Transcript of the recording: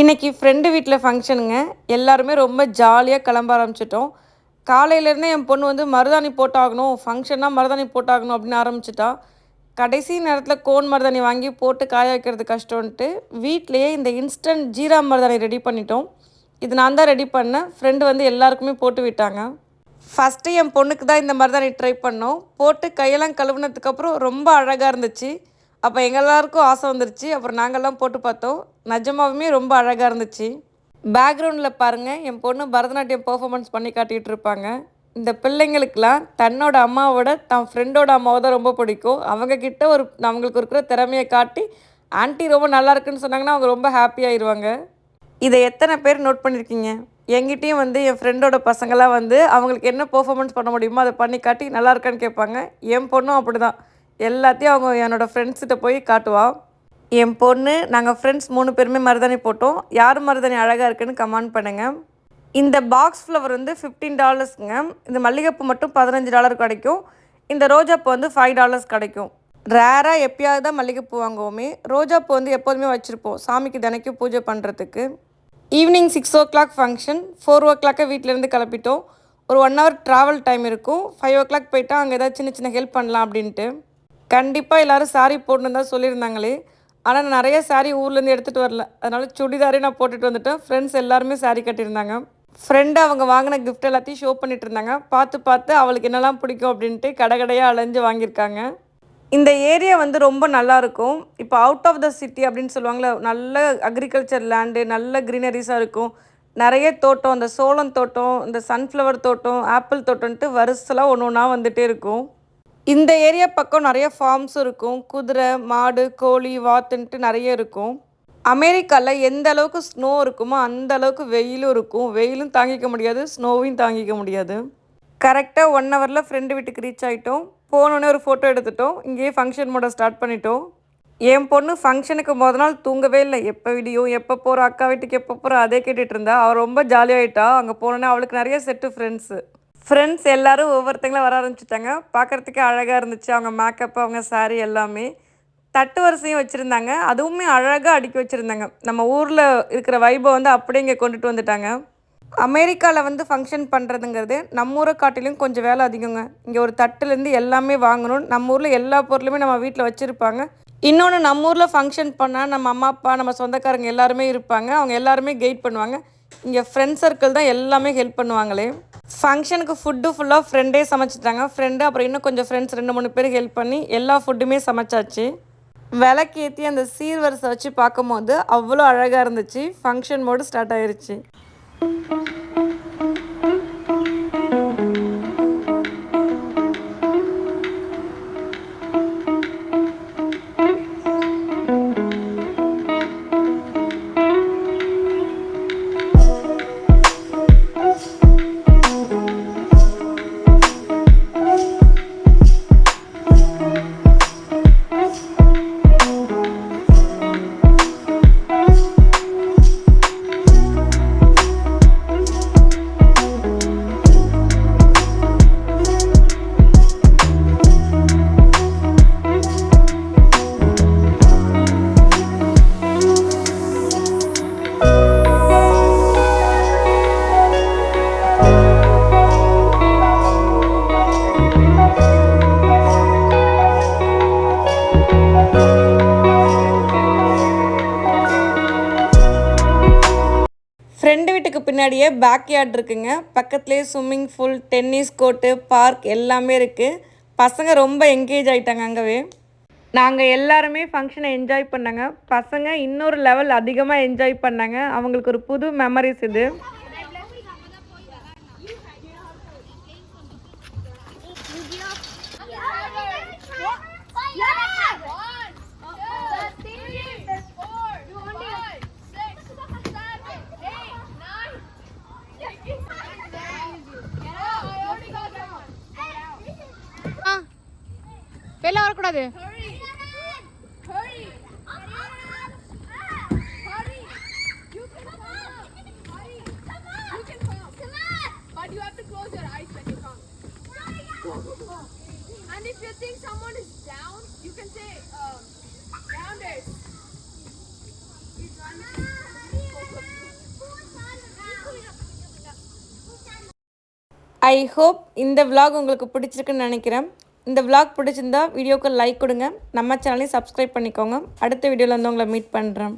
இன்றைக்கி ஃப்ரெண்டு வீட்டில் ஃபங்க்ஷனுங்க எல்லாருமே ரொம்ப ஜாலியாக கிளம்ப ஆரம்பிச்சிட்டோம். காலையிலேருந்தே என் பொண்ணு வந்து மருதாணி போட்டாகணும். ஃபங்க்ஷன்னா மருதாணி போட்டாகணும் அப்படின்னு ஆரம்பிச்சிட்டா. கடைசி நேரத்தில் கோன் மருதாணி வாங்கி போட்டு காய வைக்கிறது கஷ்டம்ன்ட்டு வீட்லேயே இந்த இன்ஸ்டன்ட் ஜீரா மருதாணி ரெடி பண்ணிட்டோம். இது நான் தான் ரெடி பண்ணேன். ஃப்ரெண்டு வந்து எல்லாருக்குமே போட்டு விட்டாங்க. ஃபஸ்ட்டு என் பொண்ணுக்கு தான் இந்த மருதாணி ட்ரை பண்ணோம். போட்டு கையெல்லாம் கழுவுனதுக்கப்புறம் ரொம்ப அழகாக இருந்துச்சு. அப்போ எங்கெல்லாருக்கும் ஆசை வந்துருச்சு. அப்புறம் நாங்கள்லாம் போட்டு பார்த்தோம். நிஜமாவுமே ரொம்ப அழகாக இருந்துச்சு. பேக்ரவுண்டில் பாருங்கள் என் பொண்ணு பரதநாட்டியம் பர்ஃபாமன்ஸ் பண்ணி காட்டிகிட்டு இருப்பாங்க. இந்த பிள்ளைங்களுக்கெல்லாம் தன்னோட அம்மாவோட தன் ஃப்ரெண்டோட அம்மாவை தான் ரொம்ப பிடிக்கும். அவங்கக்கிட்ட ஒரு அவங்களுக்கு இருக்கிற திறமையை காட்டி ஆன்ட்டி ரொம்ப நல்லா இருக்குன்னு சொன்னாங்கன்னா அவங்க ரொம்ப ஹாப்பியாகிடுவாங்க இதை எத்தனை பேர் நோட் பண்ணியிருக்கீங்க எங்கிட்டையும் வந்து என் ஃப்ரெண்டோட பசங்களாம் வந்து அவங்களுக்கு என்ன பெர்ஃபார்மன்ஸ் பண்ண முடியுமோ அதை பண்ணி காட்டி நல்லா இருக்கான்னு கேட்பாங்க. என் பொண்ணும் அப்படி தான் எல்லாத்தையும் அவங்க என்னோடய ஃப்ரெண்ட்ஸ்கிட்ட போய் காட்டுவாள் என் பொண்ணு நாங்கள் ஃப்ரெண்ட்ஸ் மூணு பேருமே மருதாணி போட்டோம். யார் மருதாணி அழகாக இருக்குன்னு கமெண்ட் பண்ணுங்கள் இந்த பாக்ஸ் ஃப்ளவர் வந்து ஃபிஃப்டீன் டாலர்ஸ்ங்க இந்த மல்லிகைப்பூ மட்டும் பதினஞ்சு டாலர் கிடைக்கும். இந்த ரோஜாப்பூ வந்து ஃபைவ் டாலர்ஸ் கிடைக்கும். ரேராக எப்பயாவது தான் மல்லிகைப்பூ வாங்குவோமே. ரோஜாப்பூ வந்து எப்போதுமே வச்சுருப்போம். சாமிக்கு தினைக்கும் பூஜை பண்ணுறதுக்கு evening six o'clock function four ஓ கிளாக்கே வீட்டிலேருந்து கிளப்பிட்டோம் ஒரு ஒன் ஹவர் ட்ராவல் டைம் இருக்கும். ஃபைவ் ஓ கிளாக் போயிட்டால் அங்கே ஏதாவது சின்ன சின்ன ஹெல்ப் பண்ணலாம் அப்படின்ட்டு. கண்டிப்பாக எல்லோரும் சாரீ போடணும் தான் சொல்லியிருந்தாங்களே. ஆனால் நான் நிறைய சாரீ ஊர்லேருந்து எடுத்துகிட்டு வரல. அதனால் சுடிதாரே நான் போட்டுட்டு வந்துட்டேன். ஃப்ரெண்ட்ஸ் எல்லாருமே சாரீ கட்டியிருந்தாங்க. ஃப்ரெண்டு அவங்க வாங்கின கிஃப்ட் எல்லாத்தையும் ஷோ பண்ணிட்டு இருந்தாங்க. பார்த்து பார்த்து அவளுக்கு என்னெல்லாம் பிடிக்கும் அப்படின்ட்டு கடை கடையாக அலைஞ்சு வாங்கியிருக்காங்க. இந்த ஏரியா வந்து ரொம்ப நல்லாயிருக்கும் இப்போ அவுட் ஆஃப் த சிட்டி அப்படின்னு சொல்லுவாங்களே நல்ல அக்ரிகல்ச்சர் லேண்டு நல்ல க்ரீனரிஸாக இருக்கும். நிறைய தோட்டம் இந்த சோளம் தோட்டம் இந்த சன்ஃப்ளவர் தோட்டம் ஆப்பிள் தோட்டம்ன்ட்டு வருஷலாம் ஒன்று ஒன்றா வந்துகிட்டே இருக்கும். இந்த ஏரியா பக்கம் நிறைய ஃபார்ம்ஸ் இருக்கும். குதிரை மாடு கோழி வாத்துன்ட்டு நிறைய இருக்கும். அமெரிக்காவில் எந்த அளவுக்கு ஸ்னோ இருக்குமோ அந்த அளவுக்கு வெயிலும் இருக்கும். வெயிலும் தாங்கிக்க முடியாது ஸ்னோவையும் தாங்கிக்க முடியாது. கரெக்டாக ஒன் ஹவரில் ஃப்ரெண்டு வீட்டுக்கு ரீச் ஆகிட்டோம் போனோடனே ஒரு ஃபோட்டோ எடுத்துட்டோம். இங்கேயே ஃபங்க்ஷன் மோட ஸ்டார்ட் பண்ணிட்டோம். என் பொண்ணு ஃபங்க்ஷனுக்கு முத நாள் தூங்கவே இல்லை. எப்போ விடியும் எப்போ போகிறோம் அக்கா வீட்டுக்கு எப்போ போகிறோம் அதே கேட்டுட்டு இருந்தா. அவள் ரொம்ப ஜாலியாகிட்டா அங்கே போனோன்னே அவளுக்கு நிறைய செட்டு ஃப்ரெண்ட்ஸு ஃப்ரெண்ட்ஸ் எல்லோரும் ஒவ்வொருத்தங்களும் வர ஆரம்பிச்சிட்டாங்க. பார்க்குறதுக்கே அழகாக இருந்துச்சு. அவங்க மேக்கப் அவங்க சாரீ எல்லாமே. தட்டு வரிசையும் வச்சுருந்தாங்க. அதுவுமே அழகாக அடுக்கி வச்சுருந்தாங்க. நம்ம ஊரில் இருக்கிற வைபை வந்து அப்படியே இங்கே கொண்டுட்டு வந்துட்டாங்க. அமெரிக்காவில் வந்து ஃபங்க்ஷன் பண்ணுறதுங்கிறது நம்ம ஊரை காட்டிலும் கொஞ்சம் வேலை அதிகங்க. இங்கே ஒரு தட்டுலேருந்து எல்லாமே வாங்கணும். நம்ம ஊரில் எல்லா பொருளுமே நம்ம வீட்டில் வச்சுருப்பாங்க. இன்னொன்று நம்ம ஊரில் ஃபங்க்ஷன் பண்ணால் நம்ம அம்மா அப்பா நம்ம சொந்தக்காரங்க எல்லாருமே இருப்பாங்க. அவங்க எல்லாருமே கைட் பண்ணுவாங்க. இங்கே ஃப்ரெண்ட்ஸ் சர்க்கிள் தான் எல்லாமே ஹெல்ப் பண்ணுவாங்களே. ஃபங்க்ஷனுக்கு ஃபுட்டு ஃபுல்லாக ஃப்ரெண்டே சமைச்சிட்டாங்க. ஃப்ரெண்டு அப்புறம் இன்னும் கொஞ்சம் ஃப்ரெண்ட்ஸ் ரெண்டு மூணு பேர் ஹெல்ப் பண்ணி எல்லா ஃபுட்டுமே சமைச்சாச்சு. விளக்கேற்றி அந்த சீர்வரிசை வச்சு பார்க்கும்போது அவ்வளோ அழகாக இருந்துச்சு. ஃபங்க்ஷன் மோடு ஸ்டார்ட் ஆயிருச்சு. வீட்டுக்கு பின்னாடியே பேக் யார்ட் இருக்குங்க. பக்கத்துலேயே swimming pool tennis court park எல்லாமே இருக்குது பசங்க ரொம்ப என்கேஜ் ஆகிட்டாங்க அங்கவே. நாங்கள் எல்லாருமே ஃபங்க்ஷனை என்ஜாய் பண்ணாங்க. பசங்க இன்னொரு லெவல் அதிகமாக என்ஜாய் பண்ணாங்க. அவங்களுக்கு ஒரு புது மெமரிஸ் இது. வெளில வரக்கூடாது And if you think someone is down, you can say um, downers. I hope இந்த விலாக் உங்களுக்கு பிடிச்சிருக்குன்னு நினைக்கிறேன் இந்த vlog பிடிச்சிருந்தா வீடியோக்கு லைக் கொடுங்க. நம்ம சேனலையும் சப்ஸ்கிரைப் பண்ணிக்கோங்க. அடுத்த வீடியோவில் வந்து உங்களை மீட் பண்ணுறேன்